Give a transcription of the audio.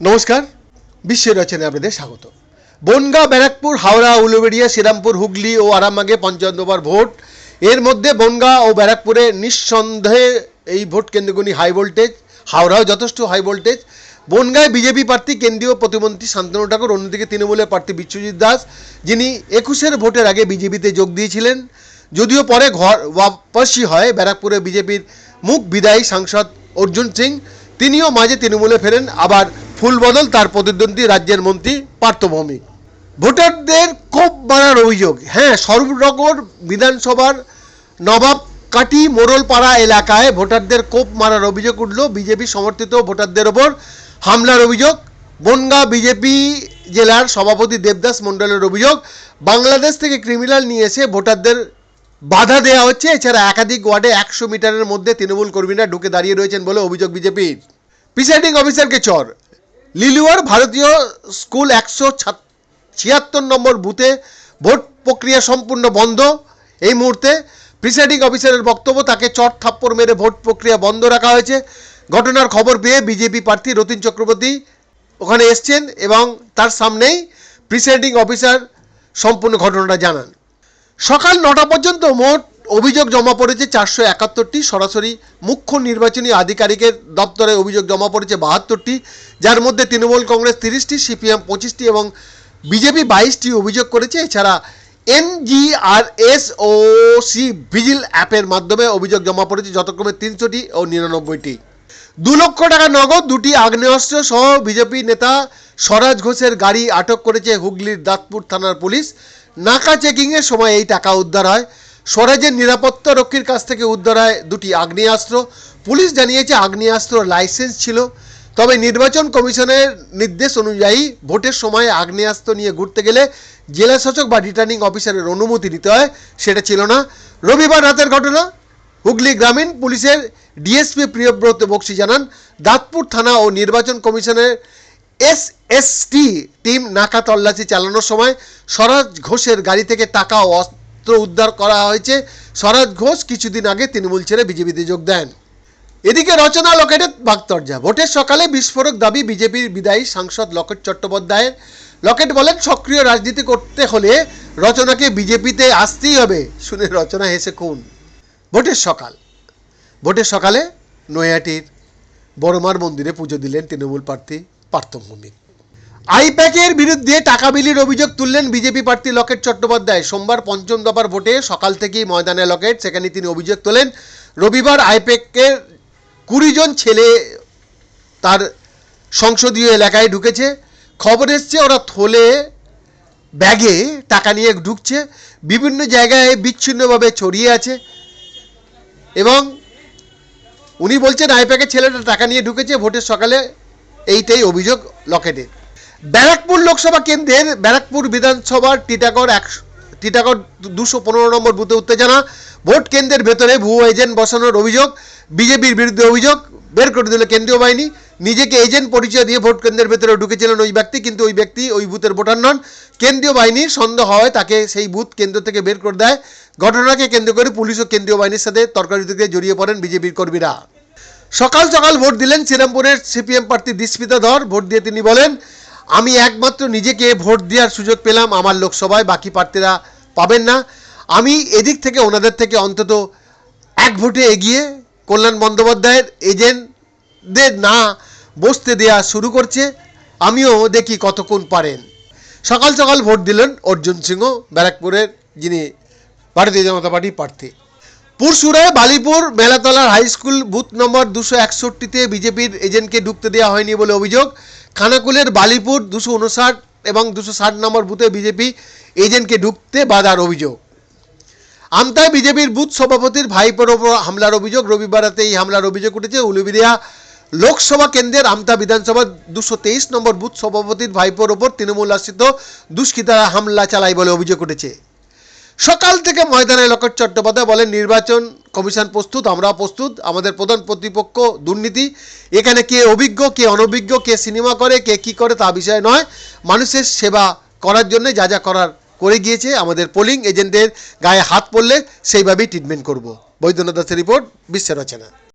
নমস্কার। বিশ্বের রচনায় আপনাদের স্বাগত। বনগাঁ, ব্যারাকপুর, হাওড়া, উলুবেড়িয়া, শ্রীরামপুর, হুগলি ও আরামবাগে পঞ্চায়েত নম্বর ভোট। এর মধ্যে বনগাঁ ও ব্যারাকপুরে নিঃসন্দেহে এই ভোট কেন্দ্রগুলি হাই ভোল্টেজ হাওড়াও যথেষ্ট হাই ভোল্টেজ বনগাঁয় বিজেপি প্রার্থী, কেন্দ্রীয় প্রতিমন্ত্রী শান্তনু ঠাকুর, অন্যদিকে তৃণমূলের প্রার্থী বিশ্বজিৎ দাস, যিনি একুশের ভোটের আগে বিজেপিতে যোগ দিয়েছিলেন। যদিও পরে ঘর ওয়াপসি হয় ব্যারাকপুরে বিজেপির মুখ বিদায়ী সাংসদ অর্জুন সিং। তিনিও মাঝে তৃণমূলে ফেরেন, আবার ফুল বদল তার প্রতিদ্বন্দ্বী রাজ্যের মন্ত্রী পার্থভৌমিক। ভোটারদের কোপ মারার অভিযোগ হ্যাঁ সর্বনগর বিধানসভার নবাব কাটি মোড়লপাড়া এলাকায় ভোটারদের কোপ মারার অভিযোগ উঠল। বিজেপি সমর্থিত ভোটারদের ওপর হামলার অভিযোগ, বনগাঁ বিজেপি জেলার সভাপতি দেবদাস মণ্ডলের অভিযোগ, বাংলাদেশ থেকে ক্রিমিনাল নিয়ে এসে ভোটারদের বাধা দেওয়া হচ্ছে। এছাড়া একাধিক ওয়ার্ডে একশো মিটারের মধ্যে তৃণমূল কর্মীরা ঢুকে দাঁড়িয়ে রয়েছেন বলে অভিযোগ বিজেপির। প্রিসাইডিং অফিসারকে চর। লিলুয়ার ভারতীয় স্কুল একশো ছিয়াত্তর নম্বর বুথে ভোট প্রক্রিয়া সম্পূর্ণ বন্ধ। এই মুহূর্তে প্রিসাইডিং অফিসারের বক্তব্য, তাকে চট থাপ্পড় মেরে ভোট প্রক্রিয়া বন্ধ রাখা হয়েছে। ঘটনার খবর পেয়ে বিজেপি প্রার্থী রতিন চক্রবর্তী ওখানে এসছেন এবং তার সামনেই প্রিসাইডিং অফিসার সম্পূর্ণ ঘটনাটা জানান। সকাল নটা পর্যন্ত মোট অভিযোগ জমা পড়েছে চারশো একাত্তরটি। সরাসরি মুখ্য নির্বাচনী আধিকারিকের দপ্তরে অভিযোগ জমা পড়েছে বাহাত্তরটি। যার মধ্যে তৃণমূল কংগ্রেস তিরিশটি, সিপিএম পঁচিশটি এবং বিজেপি বাইশটি অভিযোগ করেছে। এছাড়া এনজিআরএস ও সি ভিজিল অ্যাপের মাধ্যমে অভিযোগ জমা পড়েছে যথাক্রমে তিনশোটি ও নিরানব্বইটি। দু লক্ষ টাকা নগদ, দুটি আগ্নেয়াস্ত্র সহ বিজেপি নেতা স্বরাজ ঘোষের গাড়ি আটক করেছে হুগলির দাঁতপুর থানার পুলিশ। নাকা চেকিংয়ের সময় এই টাকা উদ্ধার হয়। স্বরাজের নিরাপত্তা রক্ষীর কাছ থেকে উদ্ধার হয় দুটি আগ্নেয়াস্ত্র। পুলিশ জানিয়েছে আগ্নেয়াস্ত্র লাইসেন্স ছিল, তবে নির্বাচন কমিশনের নির্দেশ অনুযায়ী ভোটের সময় আগ্নেয়াস্ত্র নিয়ে ঘুরতে গেলে জেলা শাসক বা রিটার্নিং অফিসারের অনুমতি নিতে হয়, সেটা ছিল না। রবিবার রাতের ঘটনা, হুগলি গ্রামীণ পুলিশের ডিএসপি প্রিয়ব্রত বক্সি জানান, দাঁতপুর থানা ও নির্বাচন কমিশনের এসএসটি টিম নাকা তল্লাশি চালানোর সময় স্বরাজ ঘোষের গাড়ি থেকে টাকা ও অস্ত্র উদ্ধার করা হয়েছে। স্বরাজ ঘোষ কিছুদিন আগে তৃণমূল ছেড়ে বিজেপিতে যোগ দেন। এদিকে রচনা লকেটের বাগতর্জা ভোটের সকালে বিস্ফোরক দাবি বিজেপির বিদায়ী সাংসদ লকেট চট্টোপাধ্যায়ের। লকেট বলেন, সক্রিয় রাজনীতি করতে হলে রচনাকে বিজেপিতে আসতেই হবে। শুনে রচনা হেসে খুন। ভোটের সকাল। ভোটের সকালে নৈহাটির বড়মার মন্দিরে পুজো দিলেন তৃণমূল প্রার্থী পার্থভূমিক আইপ্যাকের বিরুদ্ধে টাকা বিলির অভিযোগ তুললেন বিজেপি প্রার্থী লকেট চট্টোপাধ্যায়। সোমবার পঞ্চম দফার ভোটে সকাল থেকেই ময়দানে লকেট, সেখানে তিনি অভিযোগ তোলেন, রবিবার আইপ্যাকের কুড়ি জন ছেলে তার সংসদীয় এলাকায় ঢুকেছে। খবর এসছে, ওরা থলে ব্যাগে টাকা নিয়ে ঢুকছে। বিভিন্ন জায়গায় বিচ্ছিন্নভাবে ছড়িয়ে আছে এবং উনি বলছেন আইপ্যাকের ছেলেটা টাকা নিয়ে ঢুকেছে, ভোটের সকালে এইটাই অভিযোগ লকেটের। ব্যারাকপুর লোকসভা কেন্দ্রের ব্যারাকপুর বিধানসভার টিটাগড় এক, টিটাগড় দুশো পনেরো নম্বর বুথে উত্তেজনা। ভোট কেন্দ্রের ভেতরে ভুয়ো এজেন্ট বসানোর অভিযোগ, বিজেপির বিরুদ্ধে অভিযোগ, বের করে দিল কেন্দ্রীয় বাহিনী। নিজেকে এজেন্ট পরিচয় দিয়ে ভোট কেন্দ্রের ভেতরে ঢুকেছিলেন ওই ব্যক্তি, কিন্তু ওই ব্যক্তি ওই বুথের ভোটার নন। কেন্দ্রীয় বাহিনীর সন্দেহ হয়, তাকে সেই বুথ কেন্দ্র থেকে বের করে দেয়। ঘটনাকে কেন্দ্র করে পুলিশ ও কেন্দ্রীয় বাহিনীর সাথে তর্কারিতে জড়িয়ে পড়েন বিজেপির কর্মীরা। সকাল সকাল ভোট দিলেন শ্রীরামপুরের সিপিএম প্রার্থী দিস্মিতা ধর। ভোট দিয়ে তিনি বলেন, আমি একমাত্র নিজেকে ভোট দেওয়ার সুযোগ পেলাম, আমার লোকসভায় বাকি প্রার্থীরা পাবেন না। আমি এদিক থেকে ওনাদের থেকে অন্তত এক ভোটে এগিয়ে কল্যাণ বন্দ্যোপাধ্যায়ের এজেন্টদের না বসতে দেয়া শুরু করছে, আমিও দেখি কতক্ষণ পারেন। সকাল সকাল ভোট দিলেন অর্জুন সিংহ, ব্যারাকপুরের যিনি ভারতীয় জনতা পার্টি প্রার্থী। পুরসুরায় বালিপুর মেলাতলার হাই স্কুল বুথ নম্বর দুশো একষট্টিতে বিজেপির এজেন্টকে ঢুকতে দেওয়া হয়নি বলে অভিযোগ। খানাকুলের বালিপুর দুশো উনষাট এবং দুশো ষাট নম্বর বুথে বিজেপি এজেন্টকে ঢুকতে বাধার অভিযোগ। আমতায় বিজেপির বুথ সভাপতির ভাইপোর ওপর হামলার অভিযোগ। রবিবার রাতে এই হামলার অভিযোগ উঠেছে উলুবিরিয়া লোকসভা কেন্দ্রের আমতা বিধানসভা দুশো তেইশ নম্বর বুথ সভাপতির ভাইপোর ওপর তৃণমূল আশ্রিত দুষ্কৃতারা হামলা চালায় বলে অভিযোগ উঠেছে। সকাল থেকে ময়দানে লকেট চট্টোপাধ্যায় বলেন, নির্বাচন কমিশন প্রস্তুত আমরা প্রস্তুত, আমাদের প্রধান প্রতিপক্ষ দুর্নীতি, এখানে কে অভিজ্ঞ, কে অনভিজ্ঞ, কে সিনেমা করে, কে কি করে তা বিষয় নয়। মানুষের সেবা করার জন্য যা যা করার করে গিয়েছে, আমাদের পোলিং এজেন্টের গায়ে হাত পড়লে সেইভাবেই ট্রিটমেন্ট করব। বৈদ্যনাথ দাসের রিপোর্ট বিশ্বের রচনা